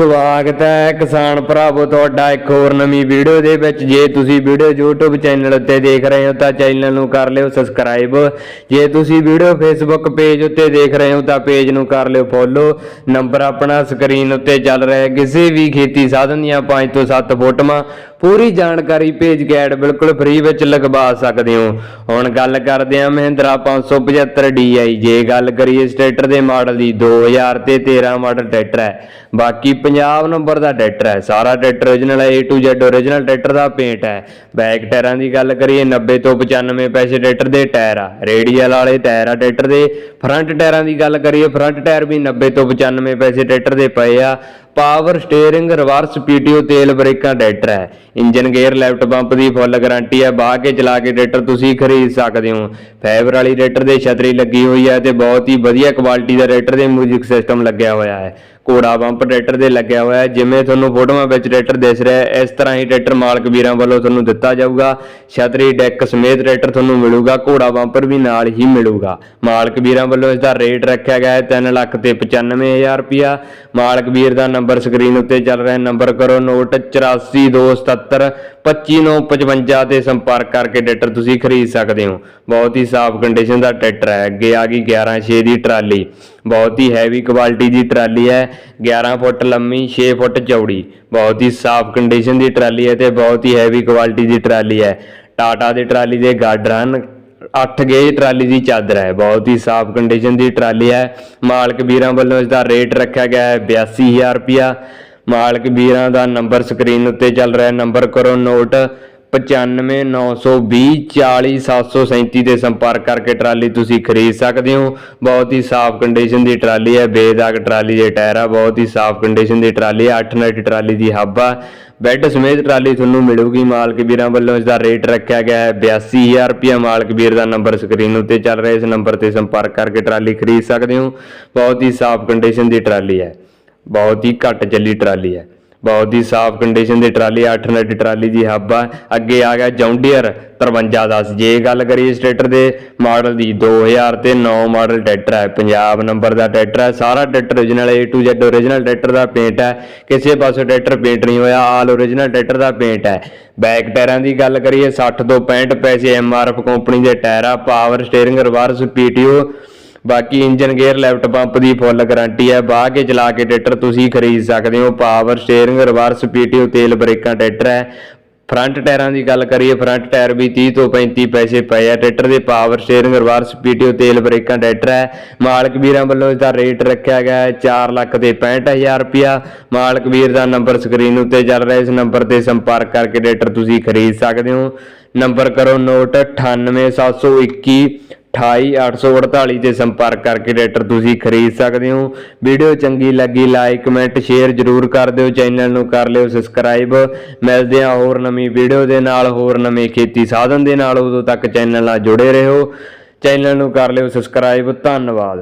ਸਵਾਗਤ ਹੈ ਕਿਸਾਨ ਭਰਾਵੋ, ਤੁਹਾਡਾ ਇੱਕ ਹੋਰ ਨਵੀਂ ਵੀਡੀਓ ਦੇ ਵਿੱਚ। ਜੇ ਤੁਸੀਂ ਵੀਡੀਓ YouTube ਚੈਨਲ ਉੱਤੇ ਦੇਖ ਰਹੇ ਹੋ, ਤਾਂ ਚੈਨਲ ਨੂੰ ਕਰ ਲਿਓ ਸਬਸਕ੍ਰਾਈਬ ਜੇ ਤੁਸੀਂ ਵੀਡੀਓ Facebook ਪੇਜ ਉੱਤੇ ਦੇਖ ਰਹੇ ਹੋ, ਤਾਂ ਪੇਜ ਨੂੰ ਕਰ ਲਿਓ ਫੋਲੋ ਨੰਬਰ ਆਪਣਾ ਸਕਰੀਨ ਉੱਤੇ ਚੱਲ ਰਿਹਾ ਕਿਸੇ ਵੀ ਖੇਤੀ ਸਾਧਨ ਦੀਆਂ 5 ਤੋਂ 7 ਫੋਟੋਆਂ ਪੂਰੀ ਜਾਣਕਾਰੀ ਭੇਜ ਕੇ ਐਡ ਬਿਲਕੁਲ ਫ੍ਰੀ ਵਿੱਚ ਲਗਵਾ ਸਕਦੇ ਹੋ। ਹੁਣ ਗੱਲ ਕਰਦੇ ਹਾਂ ਮਹਿੰਦਰਾ 575 DI ਜੇ। ਗੱਲ ਕਰੀਏ ਇਸ ਟਰੈਕਟਰ ਦੇ ਮਾਡਲ ਦੀ 2000 ਤੇ 13 ਮਾਡਲ ਟਰੈਕਟਰ ਹੈ। ਬਾਕੀ ਪੰਜਾਬ ਨੰਬਰ ਦਾ ਟਰੈਕਟਰ ਹੈ। ਸਾਰਾ ਟਰੈਕਟਰ origignal ਹੈ, A to Z origignal tractor the paint ਹੈ। ਬੈਕ ਟਾਇਰਾਂ ਦੀ ਗੱਲ ਕਰੀਏ 90 ਤੋਂ 95 ਪੈਸੇ ਟਰੈਕਟਰ ਦੇ ਟਾਇਰ ਆ। ਰੇਡੀਅਲ ਵਾਲੇ ਟਾਇਰ ਆ ਟਰੈਕਟਰ ਦੇ। ਫਰੰਟ ਟਾਇਰਾਂ ਦੀ ਗੱਲ ਕਰੀਏ ਫਰੰਟ ਟਾਇਰ ਵੀ 90 ਤੋਂ 95 ਪੈਸੇ ਟਰੈਕਟਰ ਦੇ ਪਏ ਆ। ਪਾਵਰ ਸਟੀਅਰਿੰਗ, ਰਿਵਰਸ ਪੀਟੀਓ, ਤੇਲ ਬ੍ਰੇਕਾਂ ਟਰੈਕਟਰ ਹੈ। ਇੰਜਨ ਗੇਅਰ, ਲੈਫਟ ਪੰਪ ਦੀ ਫੁੱਲ ਗਾਰੰਟੀ ਹੈ। ਬਾਹ ਕੇ ਚਲਾ ਕੇ ਟਰੈਕਟਰ ਤੁਸੀਂ ਖਰੀਦ ਸਕਦੇ ਹੋ। ਫਾਈਬਰ ਵਾਲੀ ਟਰੈਕਟਰ ਦੇ ਛਤਰੀ ਲੱਗੀ ਹੋਈ ਹੈ ਤੇ ਬਹੁਤ ਹੀ ਵਧੀਆ ਕੁਆਲਿਟੀ ਦਾ ਟਰੈਕਟਰ ਦੇ ਮਿਊਜ਼ਿਕ ਸਿਸਟਮ ਲੱਗਿਆ ਹੋਇਆ ਹੈ। ਘੋੜਾ ਬੰਪ ਟਰੈਕਟਰ ਦੇ ਲੱਗਿਆ ਹੋਇਆ ਹੈ। ਜਿਵੇਂ ਤੁਹਾਨੂੰ ਫੋਟੋਆਂ ਵਿੱਚ ਟਰੈਕਟਰ ਦਿਸ ਰਿਹਾ ਹੈ, ਇਸ ਤਰ੍ਹਾਂ ਹੀ ਟਰੈਕਟਰ ਮਾਲਕ ਵੀਰਾਂ ਵੱਲੋਂ ਤੁਹਾਨੂੰ ਦਿੱਤਾ ਜਾਊਗਾ। ਛਤਰੀ, ਡੈਕ ਸਮੇਤ ਟਰੈਕਟਰ ਤੁਹਾਨੂੰ ਮਿਲੂਗਾ, ਘੋੜਾ ਬੰਪਰ ਵੀ ਨਾਲ ਹੀ ਮਿਲੂਗਾ। ਮਾਲਕ ਵੀਰਾਂ ਵੱਲੋਂ ਇਸ ਦਾ ਰੇਟ ਰੱਖਿਆ ਗਿਆ ਹੈ 3 ਲੱਖ ਤੇ 95000 ਰੁਪਿਆ ਮਾਲਕ ਵੀਰ ਦਾ ਨੰਬਰ ਸਕਰੀਨ ਉੱਤੇ ਚੱਲ ਰਿਹਾ ਨੰਬਰ ਕਰੋ ਨੋਟ 8427 25955 ਤੇ ਸੰਪਰਕ ਕਰਕੇ ਟਰੈਕਟਰ ਤੁਸੀਂ ਖਰੀਦ ਸਕਦੇ ਹੋ। ਬਹੁਤ ਹੀ ਸਾਫ਼ ਕੰਡੀਸ਼ਨ ਦਾ ਟਰੈਕਟਰ ਹੈ, ਅੱਗੇ ਆ ਗਈ 116 ਦੀ ਟਰਾਲੀ। ਬਹੁਤ ਹੀ ਹੈਵੀ ਕੁਆਲਿਟੀ ਦੀ ਟਰਾਲੀ ਹੈ। 11 ਫੁੱਟ ਲੰਮੀ 6 ਫੁੱਟ ਚੌੜੀ। ਬਹੁਤ ਹੀ ਸਾਫ਼ ਕੰਡੀਸ਼ਨ ਦੀ ਟਰਾਲੀ ਹੈ ਤੇ ਬਹੁਤ ਹੀ ਹੈਵੀ ਕੁਆਲਿਟੀ ਦੀ ਟਰਾਲੀ ਹੈ। ਟਾਟਾ ਦੀ ਟਰਾਲੀ ਦੇ ਗਾਰਡਰ ਹਨ। 8 ਗੇਜ ਟਰਾਲੀ ਦੀ ਚਾਦਰ ਹੈ। ਬਹੁਤ ਹੀ ਸਾਫ਼ ਕੰਡੀਸ਼ਨ ਦੀ ਟਰਾਲੀ ਹੈ। ਮਾਲਕ ਵੀਰਾਂ ਵੱਲੋਂ ਇਸ ਦਾ ਰੇਟ ਰੱਖਿਆ ਗਿਆ ਹੈ 82000 ਰੁਪਿਆ ਮਾਲਕ ਵੀਰਾਂ ਦਾ ਨੰਬਰ ਸਕਰੀਨ ਉੱਤੇ ਚੱਲ ਰਿਹਾ ਨੰਬਰ ਕਰੋ ਨੋਟ 9592040737 ਤੇ ਸੰਪਰਕ ਕਰਕੇ ਟਰਾਲੀ ਤੁਸੀਂ ਖਰੀਦ ਸਕਦੇ ਹੋ। ਬਹੁਤ ਹੀ ਸਾਫ਼ ਕੰਡੀਸ਼ਨ ਦੀ ਟਰਾਲੀ ਹੈ, ਬੇਦਾਗ ਟਰਾਲੀ ਦੇ ਟਾਇਰ ਆ, ਬਹੁਤ ਹੀ ਸਾਫ਼ ਕੰਡੀਸ਼ਨ ਦੀ ਟਰਾਲੀ ਹੈ 8 ਨਟ ਟਰਾਲੀ ਦੀ ਹੱਬ ਆ। ਬੈੱਡ ਸਮੇਤ ਟਰਾਲੀ ਤੁਹਾਨੂੰ ਮਿਲੂਗੀ, ਮਾਲਕ ਵੀਰਾਂ ਵੱਲੋਂ ਇਸ ਦਾ ਰੇਟ ਰੱਖਿਆ ਗਿਆ ਹੈ 82000 ਰੁਪਇਆ ਮਾਲਕ ਵੀਰ ਦਾ ਨੰਬਰ ਸਕਰੀਨ ਉੱਤੇ ਚੱਲ ਰਿਹਾ, ਇਸ ਨੰਬਰ ਤੇ ਸੰਪਰਕ ਕਰਕੇ ਟਰਾਲੀ ਖਰੀਦ ਸਕਦੇ ਹੋ। ਬਹੁਤ ਹੀ ਸਾਫ਼ ਕੰਡੀਸ਼ਨ ਦੀ ਟਰਾਲੀ ਹੈ, ਬਹੁਤ ਹੀ ਘੱਟ ਚੱਲੀ ਟਰਾਲੀ ਹੈ। ਬਹੁਤ ਹੀ ਸਾਫ਼ ਕੰਡੀਸ਼ਨ ਦੀ ਟਰਾਲੀ 8 ਨਟ ਟਰਾਲੀ ਦੀ ਹੱਬ ਆ। ਅੱਗੇ ਆ ਗਿਆ ਜੌਂਡੀਅਰ 5310 ਜੇ ਗੱਲ ਕਰੀਏ ਇਸ ਟਰੈਕਟਰ ਦੇ ਮਾਡਲ ਦੀ 2000 ਤੇ 9 ਮਾਡਲ ਟਰੈਕਟਰ ਹੈ। ਪੰਜਾਬ ਨੰਬਰ ਦਾ ਟਰੈਕਟਰ ਹੈ। ਸਾਰਾ tractor origignal A to Z origignal tractor the paint ਹੈ। ਕਿਸੇ ਪਾਸੇ ਟਰੈਕਟਰ ਪੇਂਟ ਨਹੀਂ ਹੋਇਆ ਆਲ origignal ਟਰੈਕਟਰ ਦਾ ਪੇਂਟ ਹੈ। ਬੈਕ ਟਾਇਰਾਂ ਦੀ ਗੱਲ ਕਰੀਏ 60 ਤੋਂ 65 ਪੈਸੇ MRF ਕੰਪਨੀ ਦੇ ਟਾਇਰ ਆ। ਪਾਵਰ ਸਟੀਅਰਿੰਗ ਰਿਵਰਸ PTO ਬਾਕੀ ਇੰਜਨ ਗੇਅਰ ਲੈਫਟ ਪੰਪ ਦੀ ਫੁੱਲ ਗਾਰੰਟੀ ਹੈ। ਬਾਹ ਕੇ ਚਲਾ ਕੇ ਟਰੈਕਟਰ ਤੁਸੀਂ ਖਰੀਦ ਸਕਦੇ ਹੋ। ਪਾਵਰ ਸਟੀਅਰਿੰਗ ਰਿਵਰਸ ਪੀਟੀਓ ਤੇਲ ਬ੍ਰੇਕਾਂ ਟਰੈਕਟਰ ਹੈ। ਫਰੰਟ ਟਾਇਰਾਂ ਦੀ ਗੱਲ ਕਰੀਏ, ਫਰੰਟ ਟਾਇਰ ਵੀ 30 ਤੋਂ 35 ਪੈਸੇ ਪਏ ਆ। ਟਰੈਕਟਰ ਦੇ ਪਾਵਰ ਸਟੀਅਰਿੰਗ ਰਿਵਰਸ ਪੀਟੀਓ ਤੇਲ ਬ੍ਰੇਕਾਂ ਟਰੈਕਟਰ ਹੈ। ਮਾਲਕ ਵੀਰਾਂ ਵੱਲੋਂ ਇਸ ਰੇਟ ਰੱਖਿਆ ਗਿਆ ਹੈ। 4 ਲੱਖ ਤੇ 65000 ਰੁਪਿਆ ਮਾਲਕ ਵੀਰ ਦਾ ਨੰਬਰ ਸਕਰੀਨ ਉੱਤੇ ਚੱਲ ਰਿਹਾ ਇਸ ਨੰਬਰ ਤੇ ਸੰਪਰਕ ਕਰਕੇ ਟਰੈਕਟਰ ਤੁਸੀਂ ਖਰੀਦ ਸਕਦੇ ਹੋ। ਨੰਬਰ ਕਰੋ ਨੋਟ 98721 28848 ਤੇ ਸੰਪਰਕ ਕਰਕੇ ਟਰੈਕਟਰ ਤੁਸੀਂ ਖਰੀਦ ਸਕਦੇ ਹੋ। ਵੀਡੀਓ ਚੰਗੀ ਲੱਗੀ, ਲਾਈਕ, ਕਮੈਂਟ, ਸ਼ੇਅਰ ਜਰੂਰ ਕਰ ਦਿਓ। ਚੈਨਲ ਨੂੰ ਕਰ ਲਿਓ ਸਬਸਕ੍ਰਾਈਬ। ਮਿਲਦੇ ਆ ਹੋਰ ਨਵੀਂ ਵੀਡੀਓ ਦੇ ਨਾਲ, ਹੋਰ ਨਵੇਂ ਖੇਤੀ ਸਾਧਨ ਦੇ ਨਾਲ। ਉਦੋਂ ਤੱਕ ਚੈਨਲ ਨਾਲ ਜੁੜੇ ਰਹੋ। ਚੈਨਲ ਨੂੰ ਕਰ ਲਿਓ ਸਬਸਕ੍ਰਾਈਬ। ਧੰਨਵਾਦ।